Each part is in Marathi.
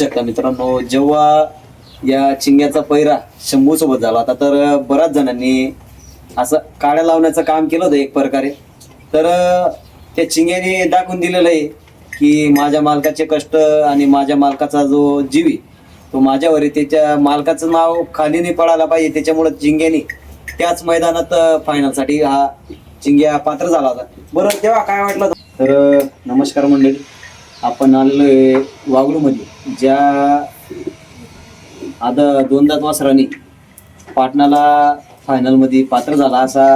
शकता मित्रांनो. जेव्हा या चिंग्याचा पैरा शंभू सोबत झाला होता तर बऱ्याच जणांनी असं काड्या लावण्याचं काम केलं होतं एक प्रकारे. तर त्या चिंग्याने दाखवून दिलेलं आहे की माझ्या मालकाचे कष्ट आणि माझ्या मालकाचा जो जीवी तो माझ्यावर त्याच्या मालकाचं नाव खाली नाही पडायला पाहिजे. त्याच्यामुळे चिंग्याने त्याच मैदानात फायनलसाठी हा चिंग्या पात्र झाला होता. बरं तेव्हा काय वाटलं? तर नमस्कार मंडळी. आपण आलोय वागलूमध्ये ज्या आता दोन दात वासरांनी पाटणाला फायनलमध्ये पात्र झाला असा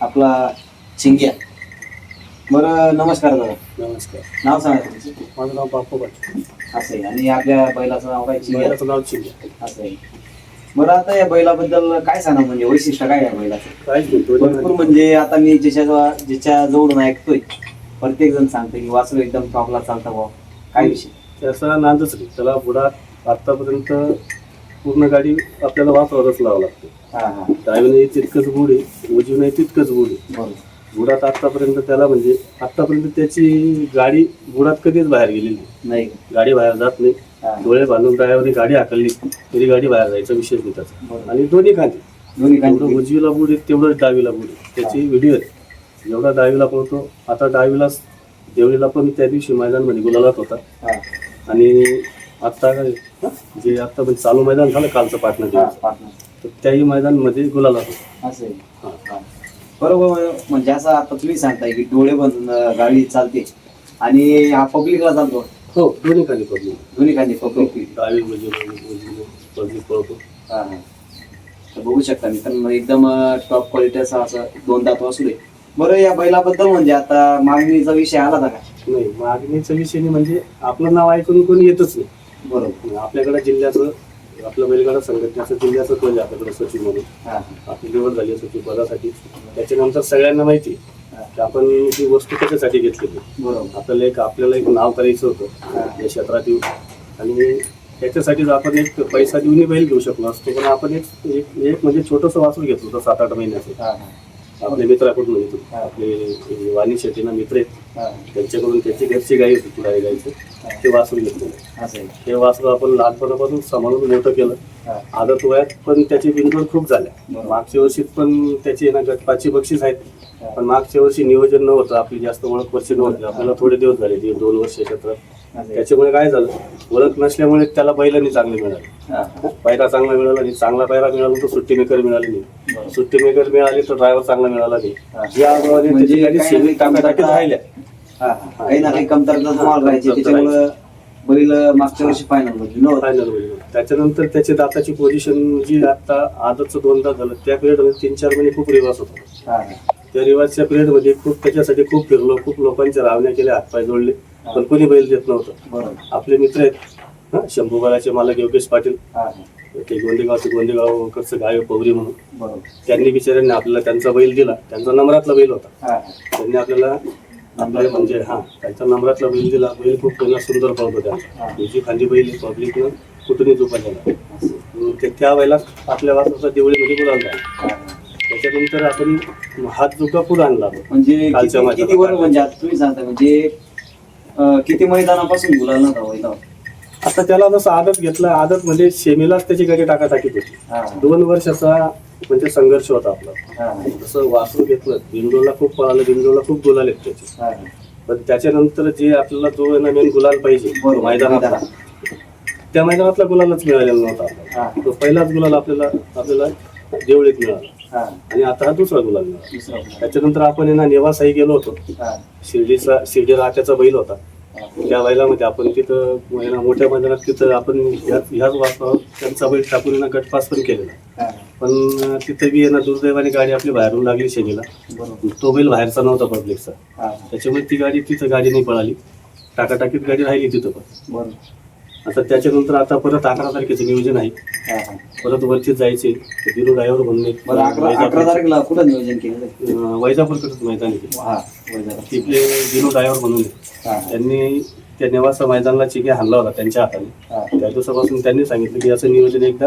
आपला चिंग्या. बरं नमस्कार दादा. नमस्कार. नाव सांगा तुमचं. माझं नाव बापू असं आहे. आणि आपल्या बैलाचं नाव काय? चिंग्या? बैलाचं नाव चिंग्या. असं आहे. बरं आता या बैलाबद्दल काय सांगा म्हणजे? वैशिष्ट्य काय आहे बैलाचं? भरपूर म्हणजे आता मी ज्याच्या ज्याच्या जवळून ऐकतोय प्रत्येक जण सांगतो की वासरू एकदम टॉपला चालता भाऊ काय विषय? त्याचा नांदच नाही. त्याला पुढा आतापर्यंत पूर्ण गाडी आपल्याला वापरावरच लावावं लागते. डावीने तितकंच गुढ आहे. उजवीने तितकंच गुढ आहे. बुडात आतापर्यंत त्याला म्हणजे आतापर्यंत त्याची गाडी बुडात कधीच बाहेर गेलेली नाही. गाडी बाहेर जात नाही. डोळे बांधून ड्रायव्हरने गाडी हाकलली तरी गाडी बाहेर जायचा विषयच नाही त्याचा. आणि दोन्ही खांदे. दोन्ही उजवीला बुड आहे तेवढंच डावीला बुड आहे. त्याची व्हिडिओ आहे. जेवढा डावीला पळतो आता डावीला देवळीला पण त्या दिवशी मैदानमध्ये गुलालात होता. हा. आणि आता काय, हं? जे आता म्हणजे चालू मैदान झालं कालचं पाटणा हा, दिवस partner. तर त्याही मैदानमध्ये गुलालात होता. असं हा. हा. बरोबर म्हणजे असं आता तुम्ही सांगताय की डोळे बंद गाडी चालते. आणि हा पब्लिकला चालतो. हो दोन्ही खाली पडली दोन्ही खाली पब्लिक. डावी म्हणजे पब्लिक पळतो. हा हा. तर बघू शकता मित्रांनो एकदम टॉप क्वालिटीचा असं दोन दात वासू आहे बरं या बैलाबद्दल म्हणजे आता मागणीचा विषय आला होता का? नाही मागणीचा विषय नाही म्हणजे आपलं नाव ऐकून कोणी येतच नाही. बरोबर. आपल्याकडे जिल्ह्याचं आपलं बैलगाडा संघटनेचं जिल्ह्याचं ध्वज आहे आपल्याकडे सचिव म्हणून? हा. आपली निवड झाली आहे सचिव पदासाठी. त्याच्यानंतर सगळ्यांना माहिती आहे की आपण ही वस्तू कशासाठी घेतलेली बरोबर. आपल्याला एक आपल्याला एक नाव करायचं होतं. या क्षेत्रात येऊन. आणि त्याच्यासाठीच आपण एक पैसा देऊनही बैल घेऊ शकलो असतो. पण आपण एक एक एक म्हणजे छोटंसं वाचून घेतलं होतं सात आठ महिन्याचं. हा हा. आपले मित्राकडून येतो हा. आपले वाणी शेट्टीना मित्र आहेत. हा. त्यांच्याकडून त्याची घरची गाई होती पुढारी गाईचं. ते वाचून घेतलं. ते वाचलं आपण लहानपणापासून सांभाळून मोठं केलं. हा. आदत वयात पण त्याची बिनजोड खूप झाल्या. मागच्या वर्षी पण त्याची ना गटपाची बक्षीस आहेत. पण मागच्या वर्षी नियोजन नव्हतं. आपली जास्त ओळख परिचय नव्हती. आपल्याला थोडे दिवस झाले दोन वर्ष क्षेत्रात. त्याच्यामुळे काय झालं? ओळख नसल्यामुळे त्याला बैलांनी चांगले मिळाले. हा. हा. पायरा चांगला मिळाला नाही चांगला पायरा मिळाला तर सुट्टी मेकर मिळाली नाही. सुट्टी मेकर मिळाली तर ड्रायव्हर चांगला मिळाला नाही. या अगोदर म्हणजे काही कमतरता- राहिल्या. हा हा. काही ना काही कमतरता तुम्हाला राहायची. त्याच्यामुळं बैल मागच्या वर्षी फायनलमध्ये नव्हता. त्याच्यानंतर त्याची दाताची पोझिशन जी आता आजचं दोनदा झालं त्या पिरियडमध्ये तीन चार महिने खूप रिवाज होता. हा. त्या रिवाजच्या पिरियडमध्ये खूप त्याच्यासाठी खूप फिरलो खूप लोकांच्या रावण्या केल्या हातपाय जोडले. पण कोणी बैल देत नव्हतं. बरोबर. आपले मित्र आहेत. हा शंभूबालाचे मालक योगेश पाटील. हा हा. ते गोंदेगावचे गोंदेगावकडचं गाय पवरी म्हणून बरोबर त्यांनी बिचाऱ्यांनी आपल्याला त्यांचा बैल दिला त्यांचा नंबरातला बैल होता हा. त्यांनी आपल्याला आपल्या म्हणजे हा त्यांचा नंबरातला बैल दिला बैल खूप त्यांना सुंदर पळतो त्यांना हा. तुझी खाली बैल पब्लिकनं कुठूनही. मग ते त्या बैलात आपल्या वासाचा देवळीमध्ये हा. त्याच्यानंतर आपण हात जुका पुढे आणला. म्हणजे कालच्या किती. वर म्हणजे आता तुम्ही सांगता म्हणजे अं, किती मैदानापासून गुलाल नव्हता बैला आता त्याला जसं आदत घेतला आदत म्हणजे सेमीलाच त्याची गाडी टाकाटाकीत होती. दोन वर्षाचा म्हणजे संघर्ष होता आपला. जसं वासरू घेतलं बिंदोला खूप पळालं बिंदोला खूप गुलाल आहेत त्याचे. पण त्याच्यानंतर जे आपल्याला जो आहे ना मेन गुलाल पाहिजे. मैदानातला. त्या मैदानातला गुलालच मिळालेला नव्हता. तो पहिलाच गुलाल आपल्याला आपल्याला देवळीत मिळाला. आणि आता हा दुसरा गुलाल मिळाला. त्याच्यानंतर आपण ना नेवासाही गेलो होतो. शिर्डीचा शिर्डी राजाचा बैल होता. त्या बैलामध्ये आपण तिथं मोठ्या मैदानात तिथं आपण ह्याच ह्याच वासनावर त्यांचा बैल टाकून गटपास पण केलेला. पण तिथं बी आहे ना दुर्दैवाने गाडी आपली बाहेरून लागली शनीला तो बैल बाहेरचा नव्हता पब्लिकचा. त्याच्यामुळे ती गाडी तिथं गाडी नाही पळाली. टाकाटाकीत गाडी राहिली तिथं पण. बरोबर. आता त्याच्यानंतर आता परत अकरा तारखेचं नियोजन आहे. परत वरतीच जायचे दिनू ड्रायव्हर म्हणून एक बरं अकरा अकरा वैजापूर- तारखेला कुठं नियोजन केलं अं, वैजापूरकडंच मैदान आहे. ते. हा वैजापूर. तिथले दिनू ड्रायव्हर म्हणून आहे. हा. त्यांनी त्या नेवासा मैदानाला चिक्या हाणला होता त्यांच्या हाताने हा. त्या दिवसापासून त्यांनी सांगितलं की याचं नियोजन एकदा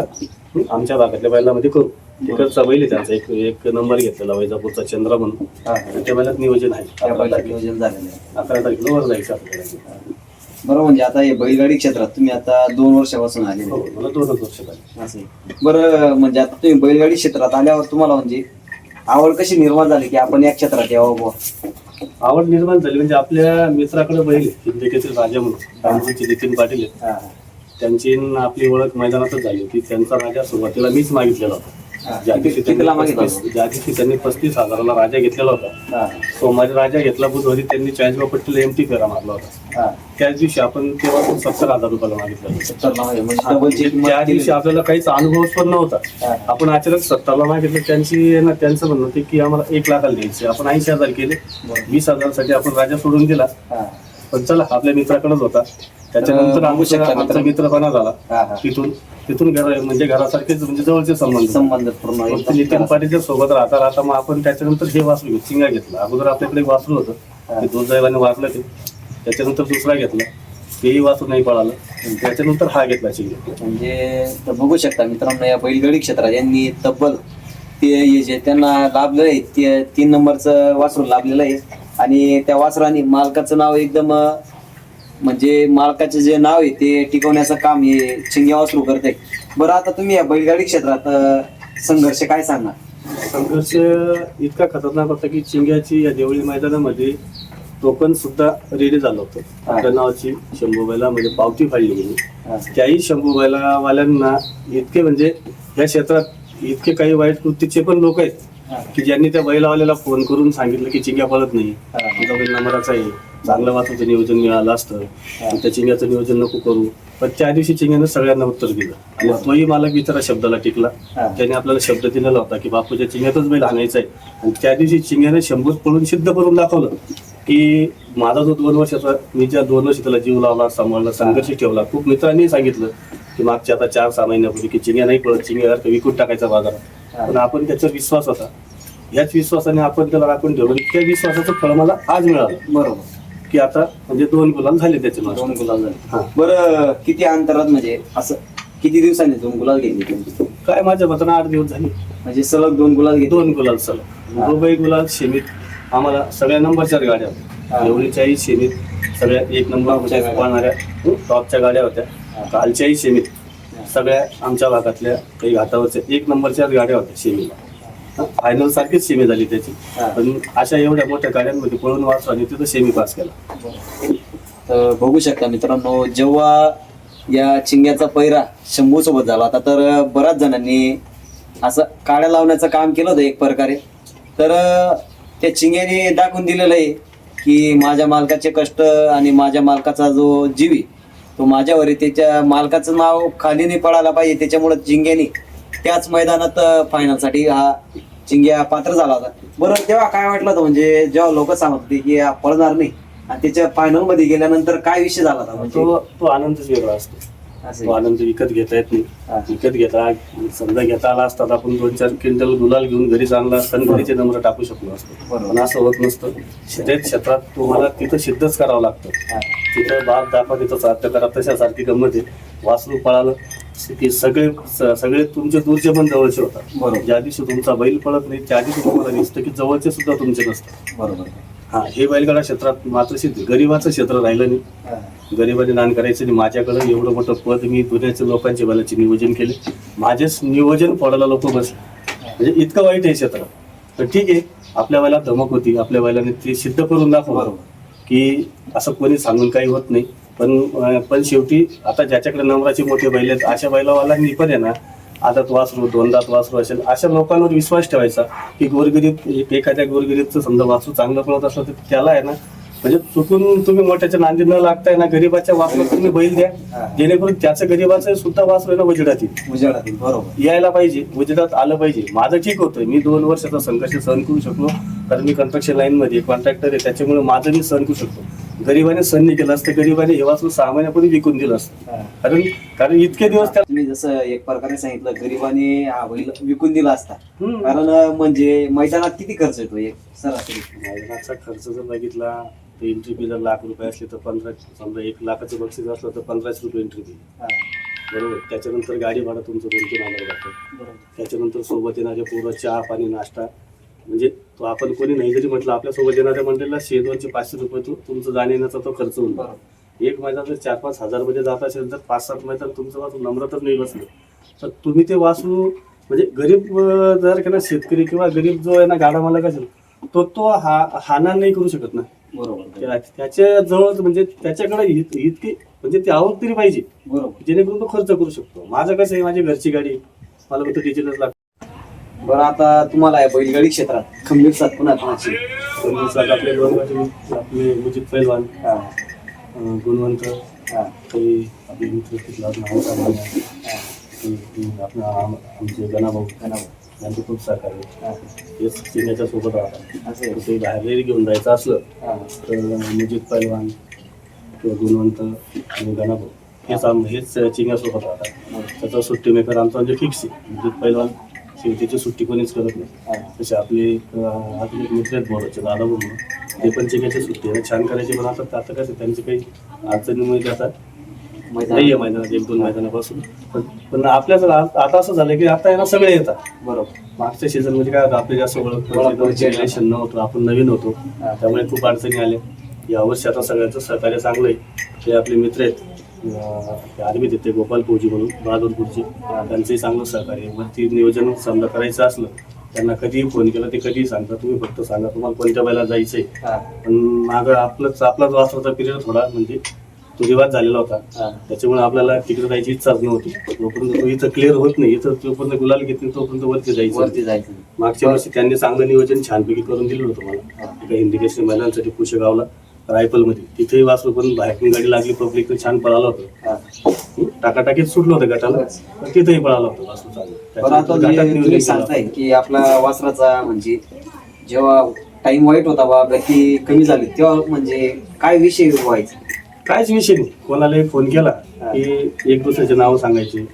आमच्या भागातल्या बैलामध्ये करू. तिकडचा बैल आहे त्यांचा एक एक नंबर घेतलेला वैजापूरचा चंद्र म्हणून. हा त्या बैलात नियोजन आहे. त्या अकरा बैलात तारखेला नियोजन झालेलं आहे. अकरा तारखेला वर जायचं आपल्याला. बरं म्हणजे आता हे बैलगाडी क्षेत्रात तुम्ही आता दोन वर्षापासून आलेले हो मला दोनच वर्ष झाली. असं आहे. बरं म्हणजे आता तुम्ही बैलगाडी क्षेत्रात आल्यावर तुम्हाला म्हणजे आवड कशी निर्माण झाली की आपण या क्षेत्रात यावं बुवा? आवड निर्माण झाली म्हणजे आपल्या मित्राकडे बैल आहे, सिंदखेडचे राजा म्हणून. नितीन पाटील आहेत. त्यांची न आपली ओळख मैदानातच झाली होती. त्यांचा राजा सुरुवातीला मीच मागितलेला होता. ज्या दिवशी त्यांनी पस्तीस- हजाराला राजा घेतलेला होता. हा, सोमवारी राजा घेतला बुधवारी त्यांनी चाळीसगाव पट्टीला एमटी फेरा मारला होता. हा. त्याच दिवशी आपण तेव्हा सत्तर हजार रुपयाला मागितलं म्हणजे म्हणजे त्या केली. दिवशी आपल्याला काहीच अनुभव पण नव्हता. आपण अचानक सत्तरला मागितलं त्यांची ना त्यांचं म्हणणं होते की आम्हाला एक लाखाला द्यायचे आपण ऐंशी हजार केले. वीस हजारासाठी आपण राजा सोडून दिला. हा, पण चला आपल्या मित्राकडेच होता. त्याच्यानंतर बघू आमचा. मित्रपणा झाला. तिथून तिथून घर म्हणजे घरासारखेच म्हणजे जवळचे संबंध. संबंध पूर्ण नितीन पाटीलच्या सोबत राहता राहता मग आपण त्याच्यानंतर हे वासरू घेतलं. चिंगा घेतला. अगोदर आपल्याकडे वासरू होतं. ते दुर्दैवाने वाचलं ते. त्याच्यानंतर दुसरा घेतला. तेही वासरू नाही पळालं. त्याच्यानंतर हा घेतला चिंगा म्हणजे तर बघू शकता मित्रांनो या बैलगाडी क्षेत्रात यांनी तब्बल ते जे त्यांना लाभलेलं आहे ते तीन नंबरचं वासरू लाभलेलं आहे. आणि त्या वासराने मालकाचं नाव एकदम म्हणजे मालकाचं जे नाव आहे ते टिकवण्याचं काम हे चिंग्या वासरू करते बरं आता तुम्ही या बैलगाडी क्षेत्रात अं, संघर्ष काय सांगणार? संघर्ष इतका खतरनाक होता की चिंग्याची या देवळी मैदानामध्ये टोकन सुद्धा रेडी झालं होतं. आपल्या नावाची शंभूबाईला म्हणजे पावती फाडली गेली. हा. त्याही शंभूबाईला वाल्यांना इतके म्हणजे या क्षेत्रात इतके काही वाईट कृतीचे पण लोक आहेत हा. की ज्यांनी त्या बैलावाल्याला फोन करून सांगितलं की चिंग्या पळत नाही. हा. तुझा बैल नंबराचा आहे. चांगलं वाचूचं नियोजन मिळालं असतं त्या चिंग्याचं नियोजन नको करू. पण त्या दिवशी चिंग्यानं सगळ्यांना उत्तर दिलं. आणि तोही मालक बिचारा शब्दाला टिकला. त्याने आपल्याला शब्द दिलेला होता की बापूच्या चिंग्यातच बैल आणायचा आहे. आणि त्या दिवशी चिंग्याने शंभर पळून सिद्ध करून दाखवलं की माझा जो दोन वर्षाचा मी ज्या दोन वर्ष त्याला जीव लावला सांभाळला संघर्ष ठेवला खूप मित्रांनी सांगितलं की मागच्या आता चार सहा महिन्यापूर्वी की चिंग्या नाही पळत चिंग्या विकून टाकायचा बाजारात. पण आपण त्याच्यावर विश्वास होता. याच विश्वासाने आपण त्याला राखून ठेवलं. त्या विश्वासाचं फळ मला आज मिळालं. बरोबर. की आता म्हणजे दोन गुलाम झाले त्याचे. दोन गुलाल. झाले बरं किती अंतरात म्हणजे असं किती दिवसांनी दोन गुलाल घेतली तुमची काय माझ्या मतानं आठ दिवस झाले म्हणजे सलग दोन गुलाल घेतले दोन गुलाल सलग. दुबई गुलाल शेमीत आम्हाला सगळ्या नंबरच्या गाड्या. होत्या एवढीच्याही शेमीत सगळ्या एक नंबर. पाळणाऱ्या टॉपच्या गाड्या होत्या. कालच्याही शेमीत. सगळ्या आमच्या भागातल्या काही घाटावरच्या एक नंबरच्याच गाड्या होत्या शेमीला फायनल सारखीच सेमी झाली त्याची. पण अशा एवढ्या मोठ्या गाड्यांमध्ये पळून वाचलो आणि तिथं सेमी पास केला. तर बघू शकता मित्रांनो जेव्हा या चिंग्याचा पैरा शंभू सोबत झाला होता तर बऱ्याच जणांनी असं काड्या लावण्याचं काम केलं होतं एक प्रकारे. तर त्या चिंग्याने दाखवून दिलेलं आहे की माझ्या मालकाचे कष्ट आणि माझ्या मालकाचा जो जीवी तो माझ्यावर आहे. त्याच्या मालकाचं नाव खाली नाही पडायला पाहिजे त्याच्यामुळे चिंग्याने त्याच मैदानात फायनलसाठी हा चिंग्या पात्र झाला होता. बरं तेव्हा काय वाटलं होतं? म्हणजे जेव्हा लोक सांगत होते की हा पळणार नाही. आणि त्याच्या फायनलमध्ये गेल्यानंतर काय विषय झाला होता? म्हणजे तो तो आनंदच वेगळा असतो. असं. तो आनंद विकत घेता येत. नाही. विकत घेता समजा घेता आला असता तर आपण दोन चार क्विंटल गुलाल घेऊन घरी आणला असता आणि घरीचे नंबर टाकू शकलो असतो. पण असं होत नसतं. शर्यत क्षेत्रात तुम्हाला तिथं सिद्धच करावं लागतं. तिथं बाप दाखवा तिथं साध्य करा तशासारखी गंमत आहे. वासरू पळालं की सगळे स- सगळे तुमचे दूरचे पण जवळचे होतात. बरोबर. ज्या दिवशी तुमचा बैल पळत नाही त्या दिवशी तुम्हाला दिसतं की जवळचे सुद्धा तुमचे नसतात. बरोबर. हा हे बैलगाडा क्षेत्रात मात्र सिद्ध गरीबाचं क्षेत्र राहिलं नाही. हा. गरिबाने दान करायचं आणि माझ्याकडे एवढं मोठं पद मी दुनियाच्या लोकांचे बैलाचे नियोजन केले. माझेच नियोजन पडायला लोक बसले. म्हणजे इतकं वाईट आहे क्षेत्र. तर ठीक आहे आपल्या वेळेला धमक होती. आपल्या बैलाने ते सिद्ध करून दाखवलं. बरोबर. की असं कोणी सांगून काही होत नाही. पण पण शेवटी आता ज्याच्याकडे नंबराचे मोठे बैल आहेत अशा बैलावाल्यांनी पण आहे ना आदात वासरू दोनदात वासरू असेल अशा लोकांवर विश्वास ठेवायचा की गोरगरीब एक- एखाद्या गोरगरीबचं समजा वासरू चांगलं पळत असलं तर त्याला आहे ना म्हणजे चुकून तुम्ही मोठ्याच्या नांदी न लागताय ना गरीबाच्या वासरात तुम्ही बैल द्या. जेणेकरून त्याचं गरीबाचं सुद्धा वासरू आहे ना वजडात येईल बरोबर. यायला पाहिजे वजडात आलं पाहिजे. माझं ठीक होतं मी दोन वर्षाचा संघर्ष सहन करू शकलो कारण मी कन्स्ट्रक्शन लाईन मध्ये कॉन्ट्रॅक्टर आहे त्याच्यामुळे माझं मी सहन करू शकतो गरिबाने सहन नाही केलं असतं गरिबाने हे वाचून सहा महिन्यापूर्वी विकून दिलं असतं. कारण कारण इतके दिवस त्या तुम्ही जसं एक प्रकारे सांगितलं गरीबाने हा बैल विकून दिला असता. कारण म्हणजे मैदानात किती खर्च येतो एक सरासरी? मैदानाचा खर्च जर बघितला तर एंट्री फी जर लाख रुपये असली तर पंधरा समजा एक लाखाचं बक्षीस असलं तर पंधराशे रुपये एंट्री फी हा. बरोबर. त्याच्यानंतर गाडी भाडं तुमचं दोन तीन हजार जातं बरोबर. त्याच्यानंतर सोबत येणारे पूर्ण चहा पाणी नाश्ता म्हणजे तो आपण कोणी नाही जरी म्हटलं आपल्यासोबत येणाऱ्या मंडळीला शे दोनशे पाचशे रुपये तो तुमचं जाण्या येण्याचा तो खर्च होऊन बरोबर. एक मैदान जर चार पाच हजारमध्ये जात असेल तर पाच सात मैदान तुमचं वासरू नम्र तर नाही बसलं. तर तुम्ही ते वासरू म्हणजे गरीब जर का ना शेतकरी किंवा गरीब जो आहे ना गाडा मालक असेल तो तो हा हाना नाही करू शकत ना. बरोबर. त्या- त्याच्याजवळ म्हणजे त्याच्याकडे इत- इतकी म्हणजे ती आवक तरी पाहिजे. बरोबर. जेणेकरून तो खर्च करू शकतो. माझं कसं आहे माझी घरची गाडी मला फक्त डिजिटल लागतं. बरं आता तुम्हाला या बैलगाडी क्षेत्रात खंबीर साथ पुन्हा कोणाची? दोन दिवसात आपले दोन आपले पैलवान हा, अं, गुणवंत हा, काही आपले मित्र तिथला नाव सामान आपलं आम- आमचे गणाभाऊ गणाभाऊ. यांचे खूप सहकार्य हा, हेच सिनेच्या सोबत राहतात. असं आहे. कुठेही बाहेर घेऊन जायचं असलं हा, तर मुजित पैलवान किंवा गुणवंत आणि गणाभाऊ हेच आम हेच चिंग्यासोबत राहतात. त्याचा सुट्टी मेकर आमचा म्हणजे फिक्स आहे. मुजित पैलवान शेवटीची सुट्टी कोणीच करत नाही. तसे आपले आपले मित्र आहेत बोलायचे दादा म्हणून ते पण चिंग्याची सुट्टी आहे छान करायचे पण आता आता कसं त्यांची काही अडचणीमुळे जातात. मैदान. नाहीये मैदानात एक दोन मैदानापासून. पण पण आपल्याच आता असं झालं की आता यांना सगळे येतात. बरोबर. मागच्या सीझनमध्ये काय होतं आपले जास्त ओळख रिलेशन नव्हतं आपण नवीन होतो. त्यामुळे खूप अडचणी आल्या. यावर्षी आता सगळ्यांचं सहकार्य चांगलं आहे. ते आपले मित्र आहेत. अं, ते आर्मीत आहेत ते गोपाल फौजी म्हणून बहादूरपूरचे त्यांचंही चांगलं सहकार्य. वरती नियोजन समजा करायचं असलं त्यांना कधीही फोन केला ते कधीही सांगता तुम्ही फक्त सांगा तुम्हाला कोणत्या वेळेला जायचंय. पण मागं आपलंच आपलाच वासराचा पिरियड थोडा म्हणजे तो रिवाज झालेला होता. त्याच्यामुळे आपल्याला तिकडे जायची इच्छाच नव्हती. जोपर्यंत तो इथं क्लिअर होत नाही इथं जोपर्यंत गुलाल घेत नाही तोपर्यंत वरती जायचं. वरती जायचं. मागच्या वर्षी त्यांनी चांगलं नियोजन छानपैकी करून दिलं होतं मला. एका हिंदी केसरी महिलांसाठी कुशेगावला रायफलमध्ये. तिथेही वासरू पण बाहेरून गाडी लागली पब्लिक छान पळालं होतं? टाकाटाकीत सुटलं होतं गटाला तिथेही पळालं होतं वासरू. सांगताय की आपला वासराचा म्हणजे जेव्हा टाइम वाईट होता बा गती कमी झाली तेव्हा म्हणजे काय विषय व्हायचा? काहीच विषय नाही. कोणालाही फोन केला. की एक दुसऱ्याचे नाव सांगायचे.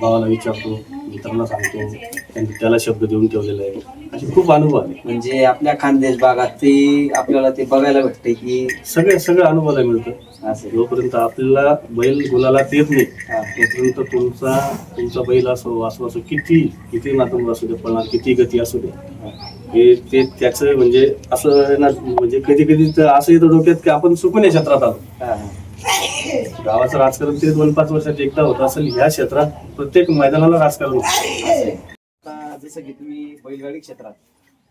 भावाला विचारतो मित्राला सांगतो. त्यांनी त्याला शब्द देऊन ठेवलेला आहे. असे खूप अनुभव आले म्हणजे आपल्या खानदेश भागात ते आपल्याला ते बघायला भेटते की सगळे सगळं अनुभवायला मिळतं असं. जोपर्यंत आपल्याला बैल गुलाला येत नाही तोपर्यंत तुमचा तुमचा बैल असो वासू असो किती किती मातंग असू दे पळणार किती गती असू दे. हा. ते त्याचं म्हणजे असं ना म्हणजे कधी कधी तर असं येतं डोक्यात की आपण चुकून या क्षेत्रात आलो. गावाचं राजकारण ते दोन पाच वर्षात एकदा होत असेल ह्या क्षेत्रात प्रत्येक मैदानाला राजकारण होतं. जसं की तुम्ही बैलगाडी क्षेत्रात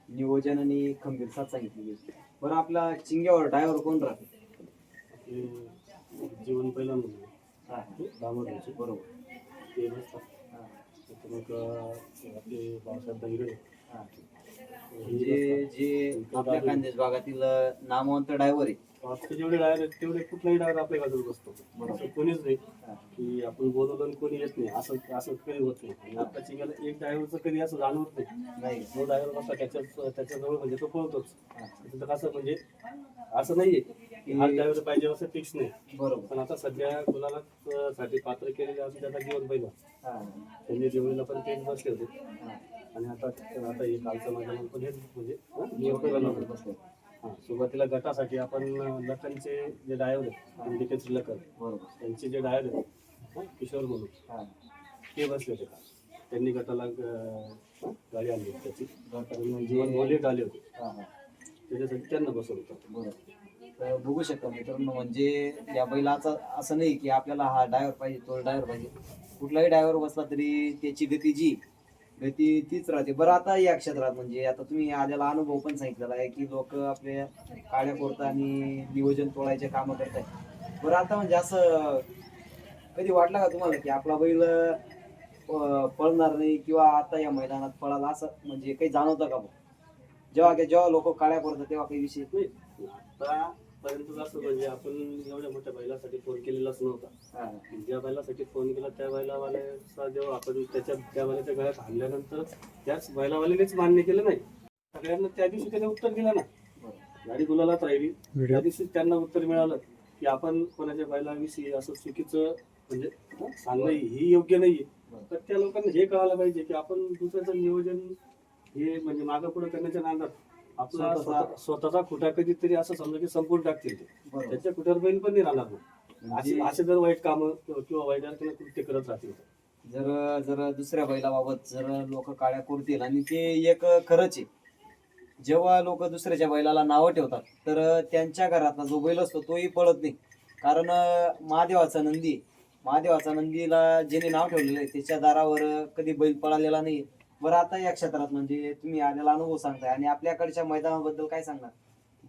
नियोजन आणि खंबीर साथ सांगितली बरं आपला चिंग्यावर ड्रायव्हर कोण राहते? जीवन पहिला म्हणजे हा, दामोदरचे बरोबर. ते नसतात हा, तर मग अं, आपले बाळासाहेब दहिरे हा. म्हणजे जे आपल्या खानदेश भागातील नामवंत ड्रायव्हर आहे आजचे जेवढे डायर आहेत तेवढे कुठलाही डायर आपल्या बाजूला बसतो. असं कोणीच नाही की आपण बोलवलं आणि कोणी येत नाही. असं असं कधी होत नाही. आणि आता चिंगाला एक ड्रायव्हरचं कधी असं जाणवत नाही. नाही. जो ड्रायव्हर बसला त्याच्या त्याच्याजवळ म्हणजे तो पळतोच. तिथं कसं म्हणजे असं नाहीये की हा ड्रायव्हर पाहिजे असं फिक्स नाही. बरोबर. पण आता सध्या गुलाला साठी पात्र केलेले असून त्याचा जीवन पहिला. त्यांनी दिवाळीला पण तेच बसले होते. आणि आता आता हे कालचं मैदान पण हेच म्हणजे बसले. सुरुवातीला गटासाठी आपण लखनचे जे ड्रायव्हर आहेत लखन बरोबर. त्यांचे जे ड्रायव्हर आहेत हं, किशोर म्हणून हा, ते बसले होते का? त्यांनी गटाला अं, गाडी आणली होती त्याची. जीवन म्हणजे बुलेट आले होते. हा, हा. त्याच्यासाठी त्यांना बसवलं होतं. बरोबर. तर बघू शकता मित्रांनो म्हणजे या बैलाचं असं नाही की आपल्याला हा ड्रायव्हर पाहिजे तो ड्रायव्हर पाहिजे. कुठलाही ड्रायव्हर बसला तरी त्याची गती जी ती तीच राहते. बरं आता या क्षेत्रात म्हणजे आता तुम्ही आलेला अनुभव पण सांगितलेला आहे की लोक आपल्या काड्या कोरता आणि नियोजन तोडायचे कामं करतात बरं आता म्हणजे असं कधी वाटलं का तुम्हाला की आपला बैल पळणार नाही किंवा आता या मैदानात पळाला असं म्हणजे काही जाणवतं का बुवा? जेव्हा जेव्हा लोक काड्या करतात तेव्हा काही विषय नाही? आतापर्यंत असं म्हणजे आपण एवढ्या मोठ्या बैलासाठी फोन केलेलाच नव्हता. हा, ज्या बैलासाठी फोन केला त्या बैलावाल्याचा जेव्हा आपण त्याच्या त्या बैलाच्या गळ्यात हाणल्यानंतर त्याच बैलावाल्यानेच मान्य केलं नाही. सगळ्यांना त्या दिवशी त्याने उत्तर दिलं ना. गाडी गुलालात राहिली. त्या दिवशी त्यांना उत्तर मिळालं की आपण कोणाच्या बैलाविषयी असं चुकीचं म्हणजे सांगणं ही योग्य नाहीये. तर त्या लोकांना हे कळायला पाहिजे की आपण दुसऱ्याचं नियोजन हे म्हणजे मागं पुढे करण्याच्या नादात आपला स्वतःचा- स्वतः- स्वतःचा खुटा कधीतरी असं समजा की संपूर्ण टाकतील ते. बरोबर. त्याच्या कुठ्यावर बैल पण नाही राहणार मग. म्हणजे असे असे जर वाईट कामं किंवा किंवा वाईट अडचणी कृत्य करत राहतील. जर जर दुसऱ्या बैलाबाबत जर लोक काळ्या करतील आणि ते एक खरंच आहे. जेव्हा लोक दुसऱ्याच्या बैलाला नावं ठेवतात तर त्यांच्या घरातला जो बैल असतो तोही पळत नाही. कारण अं, महादेवाचा नंदी महादेवाचा नंदीला ज्याने नाव ठेवलेलं आहे त्याच्या दारावर कधी बैल पळालेला नाही. बरं आता या क्षेत्रात म्हणजे तुम्ही आलेला अनुभव सांगताय आणि आपल्याकडच्या मैदानाबद्दल काय सांगणार?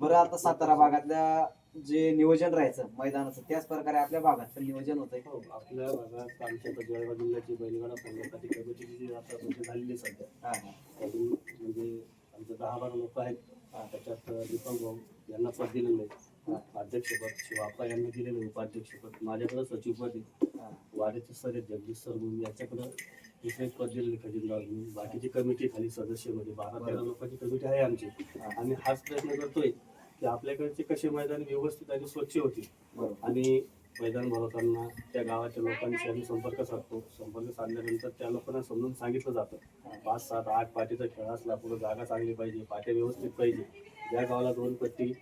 बरं आता सातारा भागातल्या जे नियोजन राहायचं मैदानाचं त्याच प्रकारे आपल्या भागात पण नियोजन होतंय. हो, आपल्या भागात आमच्या आता जळगाव जिल्ह्याची बैलगाडा संघासाठी कमिटीची जी आता म्हणजे झालेली आहे सध्या. हा. हा म्हणजे आमचे दहा बारा लोक आहेत. त्याच्यात दीपक भाऊ यांना पद दिलेलं आहे. अध्यक्षपद शिवाप्पा यांना दिलेलं आहे उपाध्यक्षपद. माझ्याकडे सचिवपद आहे. हा. वाड्याचे सर आहेत जगदीश सर म्हणून याच्याकडं दिलेले खजिनदार म्हणून बाकीची कमिटी खाली सदस्यमध्ये बारा तेरा लोकांची कमिटी आहे आमची. आणि हाच प्रयत्न करतोय की आपल्याकडचे कसे मैदान व्यवस्थित आणि स्वच्छ होतील. आणि मैदान भरवताना त्या गावाच्या लोकांशी आम्ही संपर्क साधतो. संपर्क साधल्यानंतर त्या लोकांना समजून सांगितलं जातं. पाच सात आठ पाटीचा खेळ असला पुढे जागा चांगली पाहिजे पाट्या व्यवस्थित पाहिजे. ज्या गावाला दोन पट्टी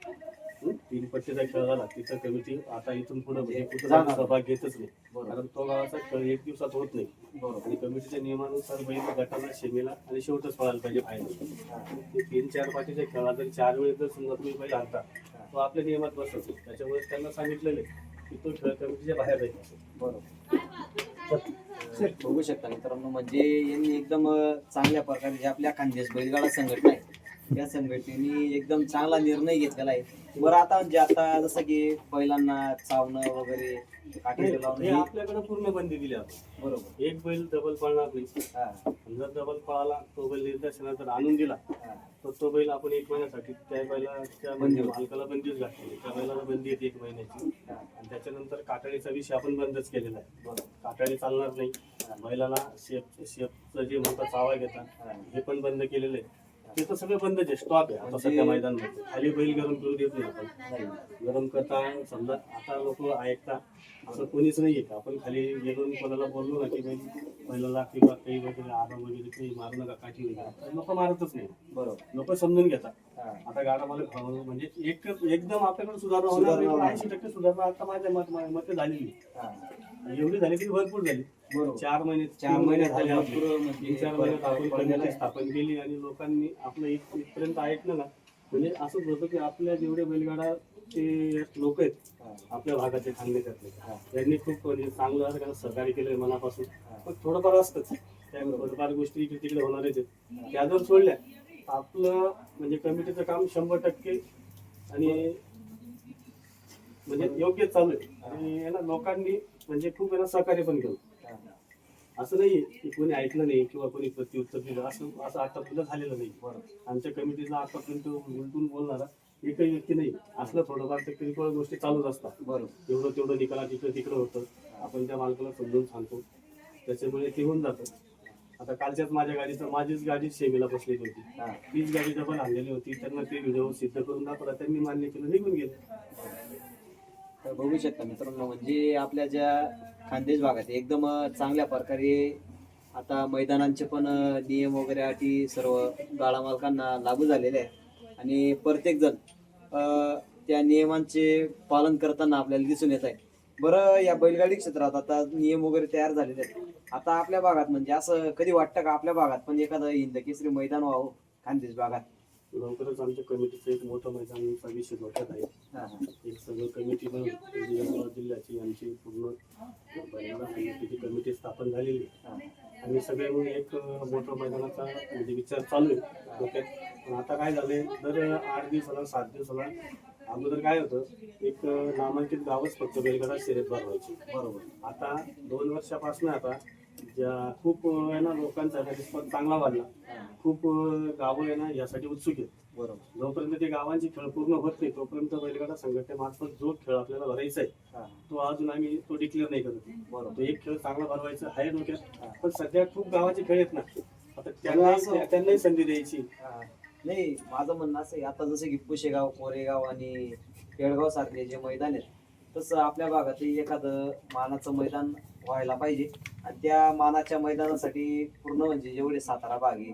तीन पट्टीचा खेळ झाला तिथं कमिटी आता इथून पुढे म्हणजे जाणार. सहभाग घेतच नाही. कारण तो गावाचा खेळ एक दिवसात होत नाही. बरोबर. आणि कमिटीच्या नियमानुसार बैल गटाला शेमीला आणि शेवटच पळायला पाहिजे फायनल ते तीन चार पाठीच्या खेळा जर चार वेळेस जर समजा तुम्ही बैल आणता तो आपल्या नियमात बसत. त्याच्यामुळे त्यांना सांगितलेलं आहे की तो खेळ कमिटीच्या बाहेर राहील बरोबर. बघू शकता मित्रांनो म्हणजे यांनी एकदम चांगल्या प्रकारे जे आपल्या खानदेश बैलगाडा संघटना आहे त्या संघटनेने एकदम चांगला निर्णय घेतलेला आहे. बरं आता म्हणजे आता जसं की बैलांना चावणं वगैरे काठी हे लावणं हे- आपल्याकडे पूर्ण बंदी दिली आपण. बरोबर. एक बैल डबल पळणार नाही. हा, आणि जर डबल पळाला तो बैल निर्देशनात जर आणून दिला हा. तर तो बैल आपण एक महिन्यासाठी त्या बैला त्या बंदी. मालकाला बंदीच घातली त्या बैलाला बंदी येते एक महिन्याची. आणि त्याच्यानंतर काटाळीचा विषय आपण बंदच केलेला आहे. बरोबर. काटाळी चालणार नाही. बैलाला शेप शेपचं जे म्हणतात चावा घेतात हे पण बंद केलेलं आहे. ते तर सगळं बंदच आहे. स्टॉप आहे. आता म्हणजे- सध्या मैदानमध्ये खाली बैल गरम करू देत नाही आपण. नाही. गरम करता समजा आता लोक ऐकता असं कोणीच नाहीये का आपण खाली गेलो कोणाला बोललो ना की बैल बैलाला किंवा काही वगैरे आरा वगैरे काही मारू नका काठी वगैरे लोक मारतच नाही. बरोबर. लोक समजून घेतात. आता गाडा मला म्हणजे एक एकदम आपल्याकडे सुधारणा होणार. ऐंशी टक्के सुधारणा आता माझ्या मत मते झालेली एवढी झाली की भरपूर झाली. चार महिने चार महिन्यात झाले चार महिन्यात आपण. स्थापन केली आणि लोकांनी आपलं इत- इथपर्यंत ऐकलं ना म्हणजे असंच होतं की आपल्या जेवढे बैलगाडाचे लोक आहेत. आपल्या भागाचे हा. त्यांनी खूप म्हणजे चांगलं असं त्यांना सहकार्य केलंय मनापासून. पण थोडंफार असतंच त्या थोडंफार गोष्टी इकडे तिकडे होणारच आहेत त्या जर सोडल्या तर आपलं म्हणजे कमिटीचं काम शंभर टक्के आणि म्हणजे योग्य चालू आहे आणि याला लोकांनी म्हणजे खूप याला सहकार्य पण केलं. असं नाही की कोणी ऐकलं नाही किंवा कोणी प्रत्युत्तर दिलं. असं असं आतापर्यंत झालेलं नाही. आमच्या कमिटीला आतापर्यंत उलटून बोलणारा एकही व्यक्ती नाही. असलं थोडंफार ते किरकोळ गोष्टी चालूच असतात. बरोबर. एवढं तेवढं निकाला तिकडं तिकडं होतं. आपण त्या मालकाला समजून सांगतो. त्याच्यामुळे ते होऊन जातं. आता कालच्याच माझ्या गाडीचं माझीच गाडी शेमीला बसलेली होती. हा. तीच गाडी डबल आणलेली होती. त्यांना ते व्हिडिओ सिद्ध करून दाखवला. त्यांनी मान्य केलं निघून गेले. तर बघू शकता मित्रांनो म्हणजे आपल्या ज्या खानदेश भागात आहे, एकदम चांगल्या प्रकारे आता मैदानांचे पण नियम वगैरे अटी सर्व गाळा मालकांना लागू झालेले आहे आणि प्रत्येक जण त्या नियमांचे पालन करताना आपल्याला दिसून येत आहे. बरं या बैलगाडी क्षेत्रात आता नियम वगैरे तयार झालेले आहेत. आता आपल्या भागात म्हणजे असं कधी वाटतं का? आपल्या भागात पण एखादं हिंद केसरी मैदान व्हावं खानदेश भागात? लवकरच आमच्या कमिटीचं एक मोठं मैदानाचा विषय डोक्यात आहे. एक सगळं कमिटी यवतमाळ जिल्ह्याची आमची पूर्ण समितीची कमिटी स्थापन झालेली आहे. आणि सगळे मिळून एक मोठं मैदानाचा म्हणजे विचार चालू आहे डोक्यात. पण आता काय झालंय दर आठ दिवसाला सात दिवसाला अगोदर काय होतं एक नामांकित गावच फक्त बैलगाडा शर्यत भरवायची. बरोबर. आता दोन वर्षापासून आता ज्या खूप आहे ना लोकांचा रिस्पॉन्स चांगला वाढला. खूप गावं आहे ना यासाठी उत्सुक आहेत. बरोबर. जोपर्यंत ते गावांची खेळ पूर्ण होत नाही तोपर्यंत बैलगाडा संघटनेमार्फत जो खेळ आपल्याला भरायचा आहे हा. तो अजून आम्ही तो डिक्लेअर नाही करत. बरोबर. तो एक खेळ चांगला भरवायचा आहे डोक्यात. पण सध्या खूप गावाचे खेळ आहेत ना. आता त्यांना त्यांनाही संधी द्यायची. नाही माझं म्हणणं असं आहे आता जसं की पुशेगाव कोरेगाव आणि केळगाव सारखे जे मैदान आहेत तसं आपल्या भागातही एखादं मानाचं मैदान व्हायला पाहिजे. आणि त्या मानाच्या मैदानासाठी पूर्ण म्हणजे जेवढे सातारा भाग आहे.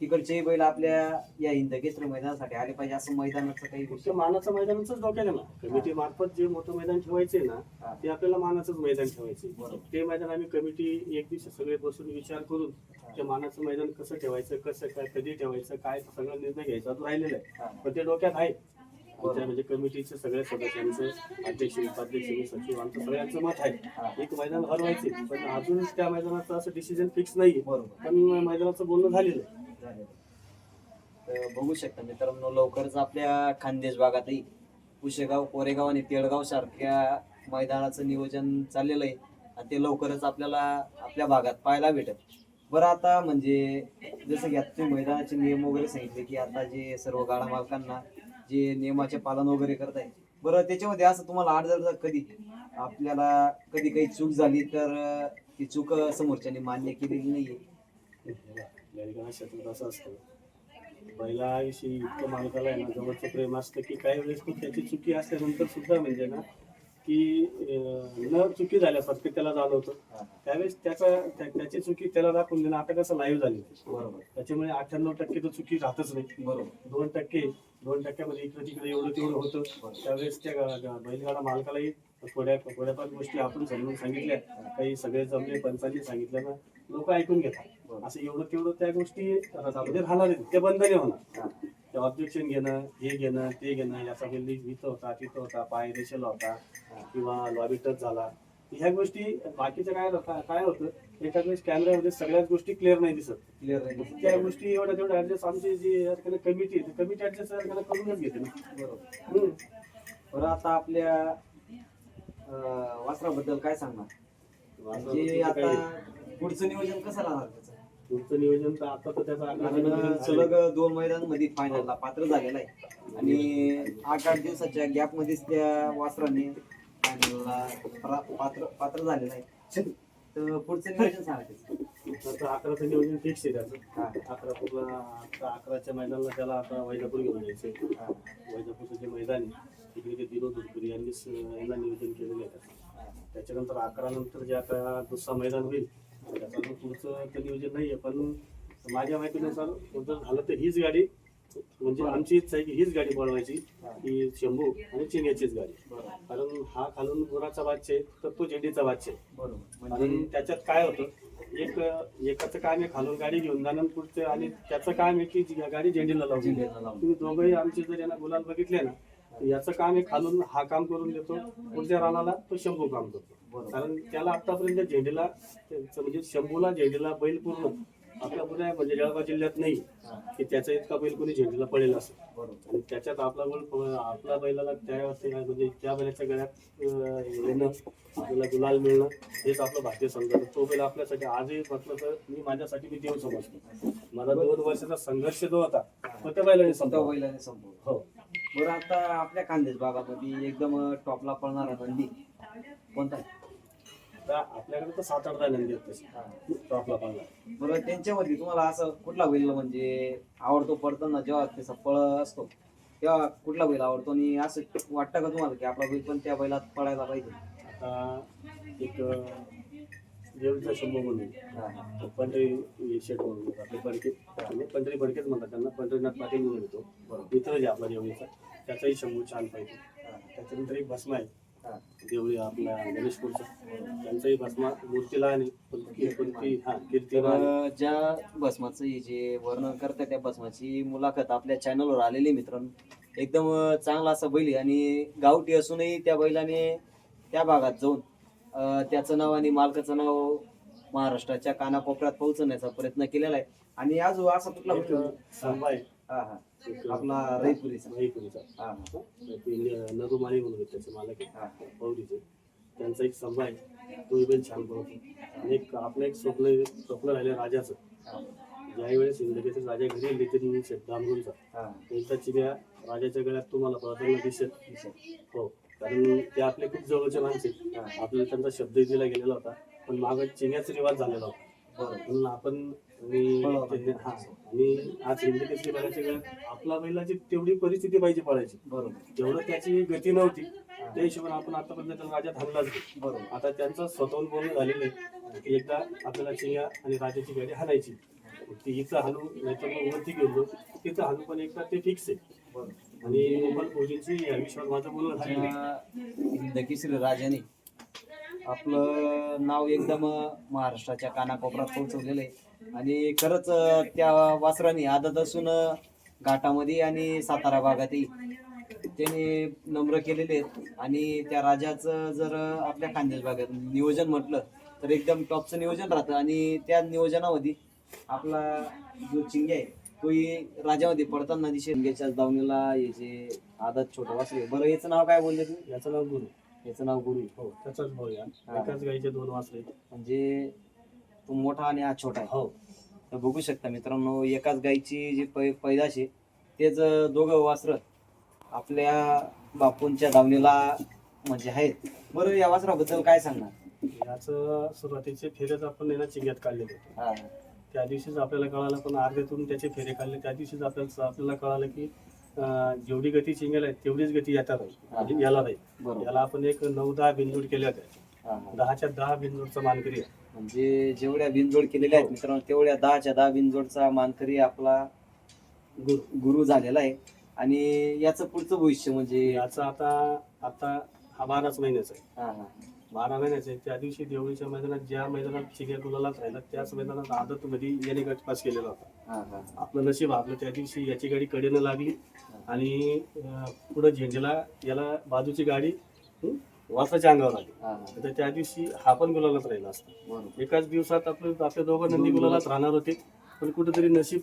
तिकडचे बैल आपल्या या हिंद केसरी मैदानासाठी आले पाहिजे असं मैदानाचं काही गोष्टी मानाचं डोक्यात आहे ना. कमिटी मार्फत जे मोठं मैदान ठेवायचे ना. ते आपल्याला मानाचंच मैदान ठेवायचे बरोबर. ते मैदान आम्ही कमिटी एक दिवशी सगळे बसून विचार करून ते मानाचं मैदान कसं ठेवायचं कसं काय कधी ठेवायचं काय सगळा निर्णय घ्यायचा तो राहिलेला. आहे. पण ते डोक्यात आहे. आमच्या म्हणजे कमिटीचे सगळ्या सदस्यांचं अध्यक्ष उपाध्यक्ष सचिव आमचं सगळ्यांचं मत आहे. एक मैदान हरवायचे पण अजून त्या मैदानाचं असं डिसिजन फिक्स नाही बरोबर. पण मैदानाचं बोलणं झालेलं आहे. तर बघू शकता मित्रांनो लवकरच आपल्या खानदेश भागातही पुशेगाव कोरेगाव आणि तेळगाव सारख्या मैदानाचं नियोजन चाललेलं आहे. आणि ते लवकरच आपल्याला आपल्या भागात पाहायला भेटत बरं आता म्हणजे जसं की आता तुम्ही मैदानाचे नियम वगैरे सांगितले की आता जे सर्व गाडा मालकांना जे नियमाचे पालन वगैरे करताय बरं त्याच्यामध्ये असं तुम्हाला अडचण जर कधी? आपल्याला कधी काही चूक झाली तर ती चूक समोरच्याने मान्य केलेली नाहीये? क्षेत्रात असं असतं. बैलाविषयी इतकं मालकाला आहे ना जवळचं प्रेम असतं की काही वेळेस त्याची चुकी असल्यानंतर सुद्धा म्हणजे ना की न चुकी झाल्यासारखं त्याला जाणवतं. त्यावेळेस त्याचा त्या- त्याची चुकी त्याला दाखवून देणं आता कसं लाईव्ह झाली. बरोबर. त्याच्यामुळे अठ्ठ्याण्णव टक्के तर चुकी राहतच नाही. बरोबर. दोन टक्के दोन टक्क्यामध्ये इकडे तिकडे एवढं तेवढं होतं. त्यावेळेस त्या बैलगाडा मालकालाही थोड्या थोड्याफार गोष्टी आपण समजून सांगितल्या. काही सगळे जमले पंचांनी सांगितलं ना लोक ऐकून घेतात. असं एवढं तेवढं त्या गोष्टी म्हणजे राहणार आहेत. ते बंद नाही होणार. ते ऑब्जेक्शन घेणं हे घेणं ते घेणं याचा बिल्ली इथं होता तिथं होता पाय रेषेला होता किंवा लॉबी टच झाला. ह्या गोष्टी बाकीच्या काय होतं काय होतं एखाद वेळेस कॅमेऱ्यामध्ये सगळ्याच गोष्टी क्लिअर नाही दिसत. क्लिअर नाही त्या गोष्टी एवढ्या तेवढ्या ऍडजस्ट आमची जी कमिटी आहे कमिटी ऍडजस्ट करूनच घेते ना. बरोबर. बरं आता आपल्या वासराबद्दल काय सांगणार? म्हणजे आता पुढचं नियोजन कसं राहणार त्याचं? पुढचं नियोजन तर आता तर त्याचा कारण सलग. दोन मैदानांमध्ये फायनलला पात्र झालेला आहे आणि आठ आठ दिवसाच्या गॅप मध्येच त्या वासराने फायनलला पात्र पात्र झालेला आहे तर पुढचं नियोजन सांगा त्याचं. आता अकराचं नियोजन फिक्स आहे हा. त्याचं अकरापूरला आता अकराच्या मैदानाला त्याला आता वैजापूर घेऊन जायचं हा. वैजापूरचं जे मैदान आहे तिकडे ते दिनो दुरपुरी यांनीच अं, यांना नियोजन केलेलं आहे त्याचं. त्याच्यानंतर अकरा नंतर जे आता दुसरा मैदान होईल त्याचं पुढचं तर नियोजन नाही आहे पण माझ्या माहितीनुसार झालं तर हीच गाडी म्हणजे आमची इच्छा आहे की हीच गाडी पळवायची ही. शंभू आणि चिंग्याचीच गाडी. कारण हा खालून गुराचा बादशे तर तो झेंडीचा बादशे बरोबर. आणि म्हणजे त्याच्यात काय होतं एक एकाचं काम आहे खालून गाडी घेऊन जाणं पुढचं आणि त्याचं काम आहे की गाडी झेंडीला लावून. तुम्ही दोघंही आमचे जर यांना गुलाल बघितले ना तर याचं काम आहे खालून हा काम करून देतो पुढच्या रानाला तो शंभू काम करतो. कारण त्याला आतापर्यंत झेंडीला त्यांचं म्हणजे शंभूला झेंडीला बैल पूर्ण आपल्या पुण्या म्हणजे जळगाव जिल्ह्यात नाही की त्याचा इतका बैल कोणी झेंडीला पडेल असं. बरोबर. आणि त्याच्यात आपला बैल आपला बैलाला त्या म्हणजे त्या बैलाच्या गळ्यात येणं आपल्याला गुलाल मिळणं हेच आपलं भारतीय संघ तो बैल आपल्यासाठी आजही म्हटलं तर मी माझ्यासाठी मी देव समजतो. माझा दोन वर्षाचा संघर्ष जो होता तो त्या बैलाने संपवला. बैलाने संपवलं. हो. बरं आता आपल्या खानदेश भागामध्ये एकदम टॉपला पळणारा नंदी कोणता आता आपल्याकडे तर सात आठ आहेत तसे टॉपला पाहिला बरं त्यांच्यामध्ये तुम्हाला असं कुठला बैल म्हणजे आवडतो पडताना जेव्हा त्याचा पळ असतो तेव्हा कुठला बैल आवडतो? आणि असं वाटतं का तुम्हाला की आपला बैल पण त्या बैलात पळायला पाहिजे? आता एक देवीचा शंभू म्हणून. पंढरी शेट म्हणून आपले बडके पंढरी बडकेच म्हणतात त्यांना. पंढरीनाथ पाटील म्हणून येतो. मित्र जे आपला देवळीचा त्याचाही शंभू छान पाहिजे त्याच्यानंतर एक भस्मा आहे. देवळी आपल्या गणेशपूरचा त्यांचाही भस्मा मूर्ती लहान आहे पण ती- पण ती हा कीर्ती. तर ज्या भस्माचं हे जे वर्णन करतात त्या भस्माची मुलाखत आपल्या चॅनलवर आलेली आहे मित्रांनो. एकदम चांगला असा बैल आहे आणि गावठी असूनही त्या बैलाने त्या भागात जाऊन अं, त्याचं नाव आणि मालकाचं नाव महाराष्ट्राच्या कानाकोपऱ्यात पोहोचवण्याचा प्रयत्न केलेला आहे. आणि अजून असा कुठला बैल आहे हा हा. आपला रईपुरीचा महीपुरीचा हा हा. नरुमाळी म्हणून आहेत त्याचे मालक हा. आहे पौरीचे त्यांचा एक संभा आहे. तोही पण छान पळतो आणि एक आपलं एक स्वप्न स्वप्न राहिलं राजाचं. ज्यावेळेस इंद्रकेचे राजा घरी आले ते शेत दामगुलचा हा. त्यांच्या चिन्या राजाच्या गळ्यात तुम्हाला पळताना दिसत हो. कारण ते आपले खूप जवळचे माणसे. आपल्याला त्यांचा शब्द दिला गेलेला होता. पण माग चिन्याचा रिवाज झालेला होता. बरोबर म्हणून आपण आणि पळवा. त्यांनी- हा. आणि आज इंद्रकेसरी बैलाच्या गळ्यात आपला बैलाची तेवढी परिस्थिती पाहिजे पळायची. बरोबर. तेवढं त्याची गती नव्हती त्या हिशोबाने आपण आतापर्यंत हाणलाच नाही. बरोबर. आता त्यांचं स्वतःहून बोलणं झालेलं आहे की एकदा आपल्याला चिंया आणि राजाची गाडी हाणायची. ती इथं हाणू नाहीतर मग वरती गेलो तिथं हाणू पण एकदा ते फिक्स आहे. बरोबर. आणि मोबाईल फौजींची या विषयावर माझं बोलणं झालेलं आहे. हिंदकेसरी राजाने आपलं नाव एकदम महाराष्ट्राच्या कानाकोपऱ्यात पोहोचवलेलं आहे. आणि खरंच त्या वासराने आदत असून घाटामध्ये आणि सातारा भागातही त्यांनी नम्र केलेले आहेत. आणि त्या राजाचं जर आपल्या खानदेश भागात नियोजन म्हटलं तर एकदम टॉपचं नियोजन राहतं. आणि त्या नियोजनामध्ये आपला जो चिंग्या आहे तोही राजामध्ये पडताना दिशे चिंग्याच्या दावणीला हे जे आदत छोटं वासरे बरं याचं नाव काय बोलले तू याचं नाव गुरु. याचं नाव गुरु आहे. हो त्याचाच भाऊ हा. एकाच गाईचे दोन वासरे म्हणजे तो मोठा आणि हा छोटा आहे. हो. तर बघू शकता मित्रांनो एकाच गाईची जी पै पैदाश आहे तेच दोघं वासरं आपल्या बापूंच्या दावणीला म्हणजे आहेत. बरं या वासराबद्दल काय सांगणार? याचं सुरुवातीचे फेरेच आपण यांना चिंग्यात काढले होते. हा. त्या दिवशीच आपल्याला कळालं पण अर्ध्यातून त्याचे फेरे काढले. त्या दिवशीच आपल्याला आपल्याला कळालं की जेवढी गती चिंगेला आहे तेवढीच गती याचा राहील म्हणजे याला राहील बरोबर. याला आपण एक नऊ दहा बिंदूड केल्या होत्या हा, हा. दहाच्या दहा बिंदूडचा मानकरी आहे. म्हणजे जेवढ्या बिनजोड केलेल्या आहेत मित्रांनो तेवढ्या दहाच्या दहा बिनजोडचा मानकरी आपला गुरु झालेला आहे. आणि याचं पुढचं भविष्य म्हणजे? याचा आता आता हा बाराच महिन्याचा आहे. हा हा. बारा महिन्याचे. त्या दिवशी देवळीच्या मैदानात ज्या मैदानात चिंग्या गुलालाच राहिला त्याच मैदानात आदत मध्ये याने गट पास केलेला होता. आपलं नशीब आपलं. त्या दिवशी याची गाडी कडेनं लागली आणि पुढं झेंडेला याला बाजूची गाडी वासाच्या अंगावर आली. तर त्या दिवशी हा पण गुलालाच राहिला असता. एकाच दिवसात आपले आपले दोघं नंदी गुलालाच राहणार होते. पण कुठेतरी नशीब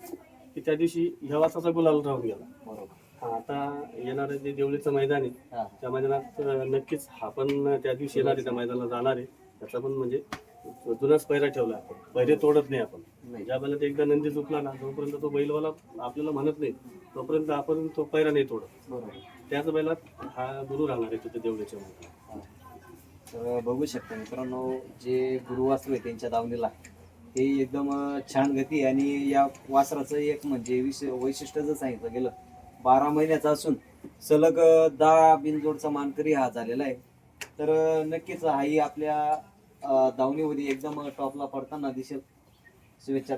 की त्या दिवशी ह्या वासाचा गुलाल राहून गेला. बरोबर. आता येणारं जे देवळीचं मैदान आहे त्या मैदानात नक्कीच हा पण त्या दिवशी येणार आहे त्या मैदानाला जाणार आहे. त्याचा पण म्हणजे जुनाच पैरा ठेवला आपण. पैरे तोडत नाही आपण. ज्या बैलात एकदा नंदी चुकला ना जोपर्यंत तो बैलवाला आपल्याला म्हणत नाही तोपर्यंत आपण तो पैरा नाही तोडत. बरोबर. त्याच बैलात हा गुरु राहणार आहे तिथे देवळीच्या मैदानात. तर बघू शकता मित्रांनो जे गुरु वासरू आहे त्यांच्या दावणीला हे एकदम छान गती आणि या वासराचं एक म्हणजे विशे वैशिष्ट्य जर सांगितलं गेलं बारा महिन्याचा असून सलग दहा बिनजोडचा मानकरी हा झालेला आहे. तर नक्कीच हाही आपल्या धावणीमध्ये एकदम टॉपला पडताना दिसेल. शुभेच्छा